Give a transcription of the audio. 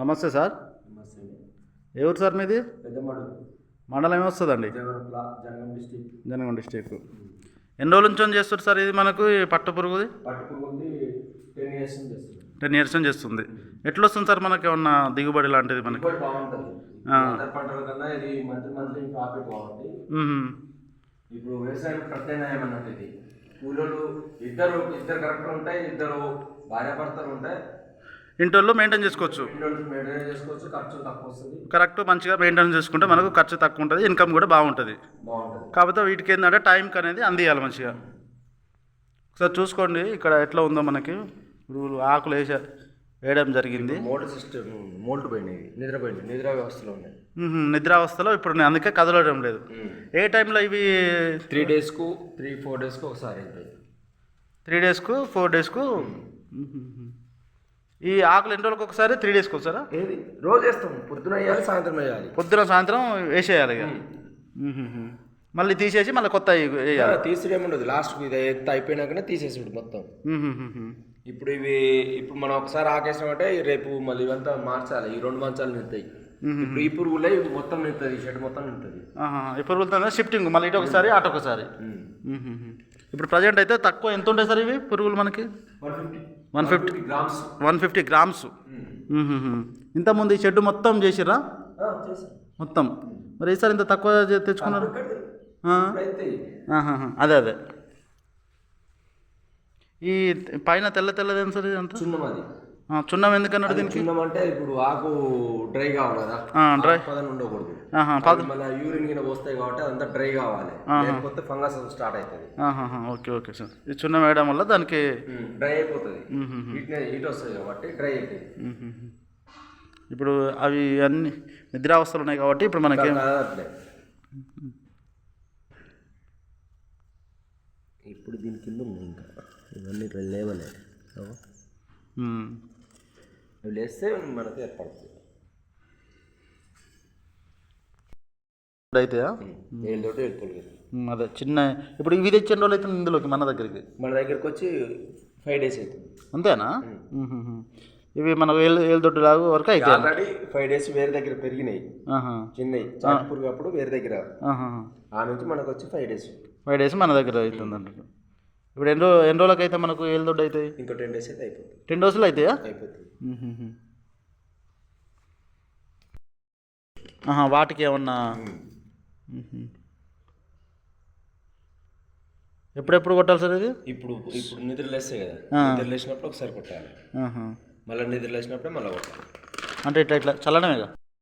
నమస్తే సార్. ఊరు సార్ మీది? మండలం ఏమొస్తుందండి? జనగం డిస్టిక్. ఎన్ని రోజుల నుంచి చేస్తారు సార్ ఇది మనకు? పట్టు పురుగుది? టెన్ ఇయర్స్ నుంచి చేస్తుంది. ఎట్లా వస్తుంది సార్ మనకి ఏమన్నా దిగుబడి లాంటిది మనకి. ఇప్పుడు వ్యవసాయం ప్రత్యామ్నాయం అన్నట్టు ఇది. కూలీలు ఇద్దరు ఇద్దరు కరెక్ట్ ఉంటాయి ఇద్దరు భార్యాభర్తలు ఉంటాయి. ఇంటర్లో మెయింటైన్ చేసుకోవచ్చు. కరెక్ట్ మంచిగా మెయింటైన్ చేసుకుంటే మనకు ఖర్చు తక్కువ ఉంటుంది ఇన్కమ్ కూడా బాగుంటుంది. కాకపోతే వీటికి ఏంటంటే టైంకి అనేది అందియాలి మంచిగా. ఒకసారి చూసుకోండి ఇక్కడ ఎట్లా ఉందో మనకి. ఇప్పుడు ఆకులు వేసా వేయడం జరిగింది. మోల్డ్ సిస్టమ్ మోల్డ్ పోయినాయి నిద్రపోయినాయి నిద్ర వ్యవస్థలో ఉన్నాయి. నిద్రావస్థలో ఇప్పుడు నేను అందుకే కదలడం లేదు. ఏ టైంలో ఇవి? త్రీ డేస్కు త్రీ ఫోర్ డేస్కు ఒకసారి త్రీ డేస్కు ఫోర్ డేస్కు ఈ ఆకులు ఎన్ని రోజులకు ఒకసారి? త్రీ డేస్కి ఒకసారా? ఏది? రోజు వేస్తాం. పొద్దున వేయాలి సాయంత్రం వేయాలి. పొద్దున సాయంత్రం వేసేయాలి ఇక. మళ్ళీ తీసేసి మళ్ళీ కొత్త వేయాలి. తీసుడు ఏముండదు. లాస్ట్ ఇది ఎంత అయిపోయినాకనే తీసేసుడు మొత్తం. ఇప్పుడు ఇవి ఇప్పుడు మనం ఒకసారి ఆకేసామంటే రేపు మళ్ళీ ఇవంతా మార్చాలి. ఈ రెండు మంచాలు నింతాయి ఇప్పుడు ఈ పురుగులే మొత్తం నింతుంది షెడ్ మొత్తం నింతుంది. ఇప్పుడు వెళ్తాను షిఫ్టింగ్ మళ్ళీ ఇటు ఒకసారి అటు ఒకసారి. ఇప్పుడు ప్రజెంట్ అయితే తక్కువ ఎంత ఉంటాయి సార్ ఇవి పురుగులు మనకి? One fifty. One fifty grams. One fifty grams. ఇంతకుముందు ఈ షెడ్ మొత్తం చేసిర్రా? మొత్తం. మరి ఈసారి ఇంత తక్కువ తెచ్చుకున్నారు. అదే అదే. ఈ పైన తెల్ల తెల్లదేం సార్ ఇదంతా చున్నం అది ఆ, చున్నం ఎందుకన్నాడు దీనికి? చున్నం అంటే ఇప్పుడు ఆకు డ్రై కావాలి కదా. డ్రై. పదన ఉండకూడదు. మళ్ళీ యూరిన్ గిన పోస్తాయి కాబట్టి అదంతా డ్రై కావాలి. లేకపోతే ఫంగస్ స్టార్ట్ అవుతుంది. Okay okay sir. ఈ చున్నం వేయడం వల్ల దానికి డ్రై అయిపోతుంది. హీట్ వస్తుంది కాబట్టి డ్రై మ్మ్. ఇప్పుడు అవి అన్ని నిద్రావస్థలు ఉన్నాయి కాబట్టి ఇప్పుడు మనకి ఇప్పుడు దీని కింద ఉన్నాయి ఇంకా. ఇవన్నీ ఇట్లా అవి లేస్తే మనకి ఏర్పడుతుంది అయితే ఏళ్ళతోటి వెళ్ళిపోలేదు అదే చిన్న ఇప్పుడు ఇవి తెచ్చిన రోజులు అయితే ఇందులోకి మన దగ్గరికి. మన దగ్గరికి వచ్చి ఫైవ్ డేస్ అవుతుంది అంతేనా. ఇవి మన వేలు ఏళ్ళదొడ్డు లాగా వరకు అయితే. ఆల్రెడీ ఫైవ్ డేస్ వేరే దగ్గర పెరిగినాయి. చిన్నవి చాటుపురుగు అప్పుడు వేరే దగ్గర. ఆ నుంచి మనకు వచ్చి ఫైవ్ డేస్ ఫైవ్ డేస్ మన దగ్గర అవుతుంది అంటారు ఇప్పుడు ఎన్ని రోజు ఎన్ని రోజులకి అయితే మనకు ఏళ్ళదొడ్డు అవుతాయి? ఇంకో టెన్ డేస్ అయితే అయిపోతుంది. టెన్ రోజులు అవుతాయా? అయిపోతుంది. ఆహా, వాటికి ఏమన్నా. ఎప్పుడెప్పుడు కొట్టాలి సార్ ఇది? ఇప్పుడు ఇప్పుడు నిద్ర లేస్తాయి కదా. నిద్ర లేచినప్పుడు ఒకసారి కొట్టాలి. ఆహా. మళ్ళీ నిద్ర లేచినప్పుడే మళ్ళీ కొట్టాలి. అంటే ఇట్లా ఇట్లా చల్లడమేగా?